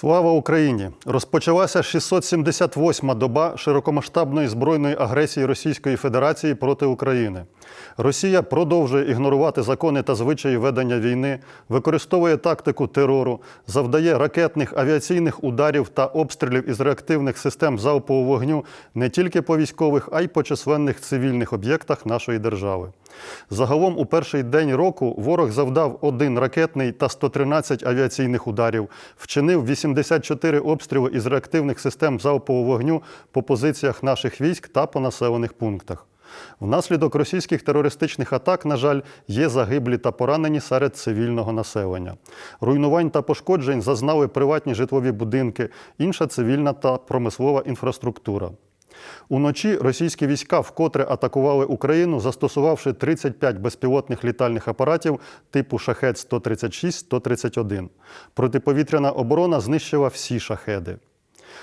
Слава Україні! Розпочалася 678-ма доба широкомасштабної збройної агресії Російської Федерації проти України. Росія продовжує ігнорувати закони та звичаї ведення війни, використовує тактику терору, завдає ракетних авіаційних ударів та обстрілів із реактивних систем залпового вогню не тільки по військових, а й по численних цивільних об'єктах нашої держави. Загалом у перший день року ворог завдав один ракетний та 113 авіаційних ударів, вчинив 84 обстріли із реактивних систем залпового вогню по позиціях наших військ та по населених пунктах. Внаслідок російських терористичних атак, на жаль, є загиблі та поранені серед цивільного населення. Руйнувань та пошкоджень зазнали приватні житлові будинки, інша цивільна та промислова інфраструктура. Уночі російські війська вкотре атакували Україну, застосувавши 35 безпілотних літальних апаратів типу шахет 136-131. Протиповітряна оборона знищила всі шахеди.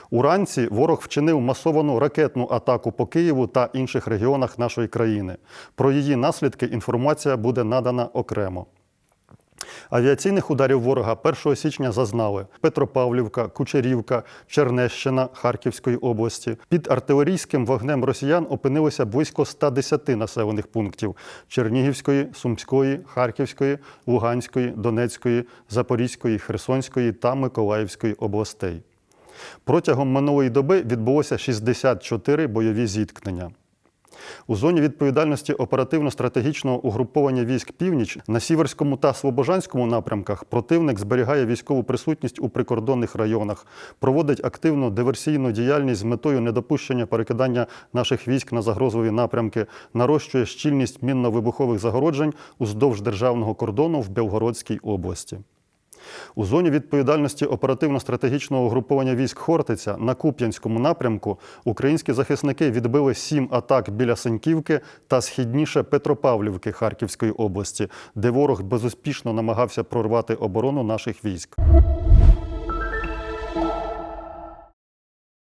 Уранці ворог вчинив масовану ракетну атаку по Києву та інших регіонах нашої країни. Про її наслідки інформація буде надана окремо. Авіаційних ударів ворога 1 січня зазнали Петропавлівка, Кучерівка, Чернещина Харківської області. Під артилерійським вогнем росіян опинилося близько 110 населених пунктів Чернігівської, Сумської, Харківської, Луганської, Донецької, Запорізької, Херсонської та Миколаївської областей. Протягом минулої доби відбулося 64 бойові зіткнення. У зоні відповідальності оперативно-стратегічного угруповання військ Північ на Сіверському та Слобожанському напрямках противник зберігає військову присутність у прикордонних районах, проводить активну диверсійну діяльність з метою недопущення перекидання наших військ на загрозливі напрямки, нарощує щільність мінно-вибухових загороджень уздовж державного кордону в Белгородській області. У зоні відповідальності оперативно-стратегічного угруповання військ Хортиця на Куп'янському напрямку українські захисники відбили сім атак біля Сеньківки та східніше Петропавлівки Харківської області, де ворог безуспішно намагався прорвати оборону наших військ.